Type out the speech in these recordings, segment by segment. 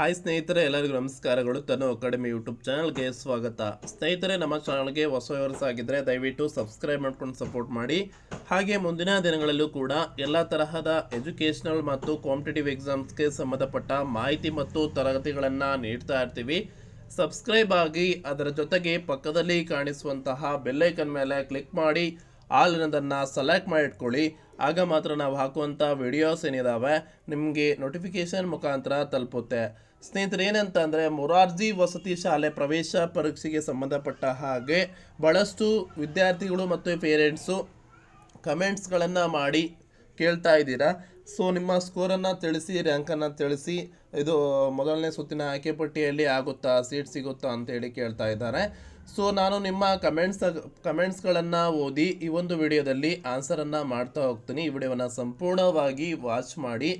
Hi ಸ್ನೇಹಿತರೆ, ಎಲ್ಲರಿಗೂ ನಮಸ್ಕಾರಗಳು. ತನು ಅಕಾಡೆಮಿ ಯೂಟ್ಯೂಬ್ ಚಾನಲ್ಗೆ ಸ್ವಾಗತ. ಸ್ನೇಹಿತರೆ, ನಮ್ಮ ಚಾನಲ್ಗೆ ಹೊಸ ವ್ಯವಸ್ಥೆ ಆಗಿದ್ದರೆ ದಯವಿಟ್ಟು ಸಬ್ಸ್ಕ್ರೈಬ್ ಮಾಡ್ಕೊಂಡು ಸಪೋರ್ಟ್ ಮಾಡಿ. ಹಾಗೆ ಮುಂದಿನ ದಿನಗಳಲ್ಲೂ ಕೂಡ ಎಲ್ಲ ತರಹದ ಎಜುಕೇಷನಲ್ ಮತ್ತು ಕಾಂಪಿಟೇಟಿವ್ ಎಕ್ಸಾಮ್ಸ್ಗೆ ಸಂಬಂಧಪಟ್ಟ ಮಾಹಿತಿ ಮತ್ತು ತರಗತಿಗಳನ್ನು ನೀಡ್ತಾ ಇರ್ತೀವಿ. ಸಬ್ಸ್ಕ್ರೈಬ್ ಆಗಿ ಅದರ ಜೊತೆಗೆ ಪಕ್ಕದಲ್ಲಿ ಕಾಣಿಸುವಂತಹ ಬೆಲ್ಲೈಕನ್ ಮೇಲೆ ಕ್ಲಿಕ್ ಮಾಡಿ. ಆಲ್ ಅನ್ನೋದನ್ನು ಸೆಲೆಕ್ಟ್ ಮಾಡಿ ಇಟ್ಕೊಳ್ಳಿ ಆಗ ಮಾತ್ರ ನಾವು ಹಾಕುವಂಥ ವಿಡಿಯೋಸ್ ಏನಿದ್ದಾವೆ ನಿಮಗೆ ನೋಟಿಫಿಕೇಶನ್ ಮುಖಾಂತರ ತಲುಪುತ್ತೆ. ಸ್ನೇಹಿತರೆ, ಏನಂತ ಅಂದರೆ ಮೊರಾರ್ಜಿ ವಸತಿ ಶಾಲೆ ಪ್ರವೇಶ ಪರೀಕ್ಷೆಗೆ ಸಂಬಂಧಪಟ್ಟ ಹಾಗೆ ಭಾಳಷ್ಟು ವಿದ್ಯಾರ್ಥಿಗಳು ಮತ್ತು ಪೇರೆಂಟ್ಸು ಕಮೆಂಟ್ಸ್ಗಳನ್ನು ಮಾಡಿ ಕೇಳ್ತಾ ಇದ್ದೀರಾ. ಸೊ ನಿಮ್ಮ ಸ್ಕೋರನ್ನು ತಿಳಿಸಿ ರ್ಯಾಂಕನ್ನು ತಿಳಿಸಿ, ಇದು ಮೊದಲನೇ ಸುತ್ತಿನ ಆಯ್ಕೆ ಪಟ್ಟಿಯಲ್ಲಿ ಆಗುತ್ತಾ ಸೀಟ್ ಸಿಗುತ್ತಾ ಅಂತೇಳಿ ಕೇಳ್ತಾ ಇದ್ದಾರೆ. ಸೊ ನಾನು ನಿಮ್ಮ ಕಮೆಂಟ್ಸ್ ಕಮೆಂಟ್ಸ್ಗಳನ್ನು ಓದಿ ಈ ಒಂದು ವಿಡಿಯೋದಲ್ಲಿ ಆನ್ಸರನ್ನು ಮಾಡ್ತಾ ಹೋಗ್ತೀನಿ. ಈ ವಿಡಿಯೋವನ್ನು ಸಂಪೂರ್ಣವಾಗಿ ವಾಚ್ ಮಾಡಿ.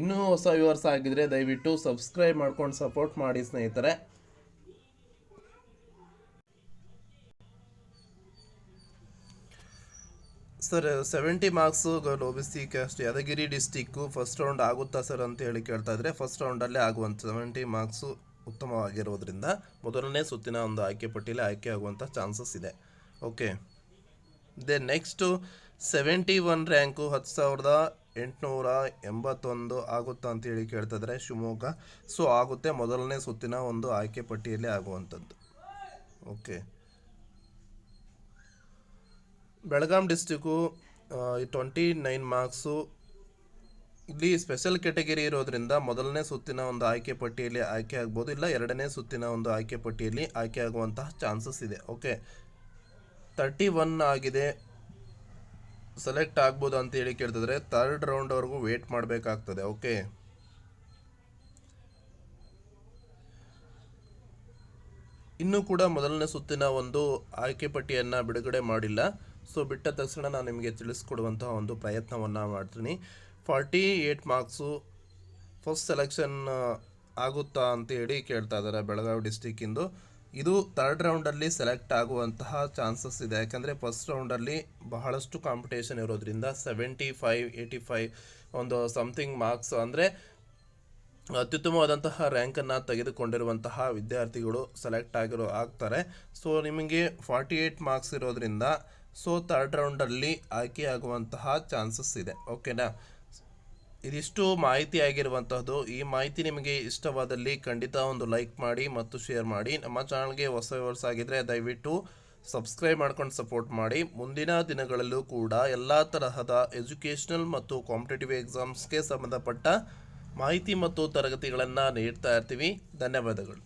ಇನ್ನೂ ಹೊಸ ವ್ಯೂವರ್ಸ್ ಆಗಿದ್ರೆ ದಯವಿಟ್ಟು ಸಬ್ಸ್ಕ್ರೈಬ್ ಮಾಡ್ಕೊಂಡು ಸಪೋರ್ಟ್ ಮಾಡಿ ಸ್ನೇಹಿತರೆ. Sir seventy marks O B C caste Yadgiri district first round ಆಗುತ್ತಾ ಸರ್ ಅಂತ ಹೇಳಿ ಕೇಳ್ತಾ ಇದ್ರೆ ಫಸ್ಟ್ ರೌಂಡಲ್ಲೇ ಆಗುವಂಥ ಸೆವೆಂಟಿ ಮಾರ್ಕ್ಸು ಉತ್ತಮವಾಗಿರೋದ್ರಿಂದ ಮೊದಲನೇ ಸುತ್ತಿನ ಒಂದು ಆಯ್ಕೆ ಪಟ್ಟಿಯಲ್ಲಿ ಆಯ್ಕೆ ಆಗುವಂಥ ಚಾನ್ಸಸ್ ಇದೆ. Okay the next seventy one rank ಹತ್ತು ಸಾವಿರದ ಎಂಟುನೂರ ಎಂಬತ್ತೊಂದು ಆಗುತ್ತಾ ಅಂತೇಳಿ ಹೇಳಿ ಕೇಳ್ತಾಯಿದ್ರೆ ಶಿವಮೊಗ್ಗ. ಸೊ ಆಗುತ್ತೆ ಮೊದಲನೇ ಸುತ್ತಿನ ಒಂದು ಆಯ್ಕೆ ಪಟ್ಟಿಯಲ್ಲಿ ಆಗುವಂಥದ್ದು. Okay Belgaum district twenty nine marks ಇಲ್ಲಿ ಸ್ಪೆಷಲ್ ಕೆಟಗರಿ ಇರೋದ್ರಿಂದ ಮೊದಲನೇ ಸುತ್ತಿನ ಒಂದು ಆಯ್ಕೆ ಪಟ್ಟಿಯಲ್ಲಿ ಆಯ್ಕೆ ಆಗ್ಬೋದು. ಇಲ್ಲ, ಎರಡನೇ ಸುತ್ತಿನ ಒಂದು ಆಯ್ಕೆ ಪಟ್ಟಿಯಲ್ಲಿ ಆಯ್ಕೆ ಆಗುವಂತಹ ಚಾನ್ಸಸ್ ಇದೆ. ಓಕೆ ತರ್ಟಿ ಒನ್ ಆಗಿದೆ. ಸೆಲೆಕ್ಟ್ ಆಗ್ಬೋದು ಅಂತ ಹೇಳಿ ಕೇಳ್ತಿದ್ರೆ ಥರ್ಡ್ ರೌಂಡ್ವರೆಗೂ ವೇಟ್ ಮಾಡಬೇಕಾಗ್ತದೆ. ಓಕೆ ಇನ್ನೂ ಕೂಡ ಮೊದಲನೇ ಸುತ್ತಿನ ಒಂದು ಆಯ್ಕೆ ಪಟ್ಟಿಯನ್ನು ಬಿಡುಗಡೆ ಮಾಡಿಲ್ಲ. ಸೊ ಬಿಟ್ಟ ತಕ್ಷಣ ನಾನು ನಿಮಗೆ ತಿಳಿಸ್ಕೊಡುವಂತಹ ಒಂದು ಪ್ರಯತ್ನವನ್ನು ಮಾಡ್ತೀನಿ. Forty eight marks first selection ಆಗುತ್ತಾ ಅಂತ ಹೇಳಿ ಕೇಳ್ತಾ ಇದ್ದಾರೆ ಬೆಳಗಾವಿ ಡಿಸ್ಟಿಕ್ಕಿಂದು ಇದು. ಥರ್ಡ್ ರೌಂಡಲ್ಲಿ ಸೆಲೆಕ್ಟ್ ಆಗುವಂತಹ ಚಾನ್ಸಸ್ ಇದೆ. ಯಾಕಂದರೆ ಫಸ್ಟ್ ರೌಂಡಲ್ಲಿ ಬಹಳಷ್ಟು ಕಾಂಪಿಟೇಷನ್ ಇರೋದ್ರಿಂದ ಸೆವೆಂಟಿ ಫೈವ್ ಏಯ್ಟಿ ಫೈವ್ ಒಂದು ಸಮಥಿಂಗ್ ಮಾರ್ಕ್ಸ್ ಅಂದರೆ ಅತ್ಯುತ್ತಮವಾದಂತಹ ರ್ಯಾಂಕನ್ನು ತೆಗೆದುಕೊಂಡಿರುವಂತಹ ವಿದ್ಯಾರ್ಥಿಗಳು ಸೆಲೆಕ್ಟ್ ಆಗಿರೋ, ಆಗ್ತಾರೆ. ಸೊ ನಿಮಗೆ ಫಾರ್ಟಿ ಏಯ್ಟ್ ಮಾರ್ಕ್ಸ್ ಇರೋದ್ರಿಂದ ಸೊ ಥರ್ಡ್ ರೌಂಡಲ್ಲಿ ಆಯ್ಕೆಯಾಗುವಂತಹ ಚಾನ್ಸಸ್ ಇದೆ. ಓಕೆನಾ ಇದಿಷ್ಟು ಮಾಹಿತಿ ಆಗಿರುವಂತಹದ್ದು, ಈ ಮಾಹಿತಿ ನಿಮಗೆ ಇಷ್ಟವಾದಲ್ಲಿ ಖಂಡಿತ ಒಂದು ಲೈಕ್ ಮಾಡಿ ಮತ್ತು ಶೇರ್ ಮಾಡಿ. ನಮ್ಮ ಚಾನಲ್ಗೆ ಹೊಸ ವ್ಯೂವರ್ಸ್ ಆಗಿದ್ರೆ ದಯವಿಟ್ಟು ಸಬ್ಸ್ಕ್ರೈಬ್ ಮಾಡ್ಕೊಂಡು ಸಪೋರ್ಟ್ ಮಾಡಿ. ಮುಂದಿನ ದಿನಗಳಲ್ಲೂ ಕೂಡ ಎಲ್ಲ ತರಹದ ಎಜುಕೇಷನಲ್ ಮತ್ತು ಕಾಂಪಿಟೇಟಿವ್ ಎಕ್ಸಾಮ್ಸ್ಗೆ ಸಂಬಂಧಪಟ್ಟ ಮಾಹಿತಿ ಮತ್ತು ತರಗತಿಗಳನ್ನು ನೀಡ್ತಾ ಇರ್ತೀವಿ. ಧನ್ಯವಾದಗಳು.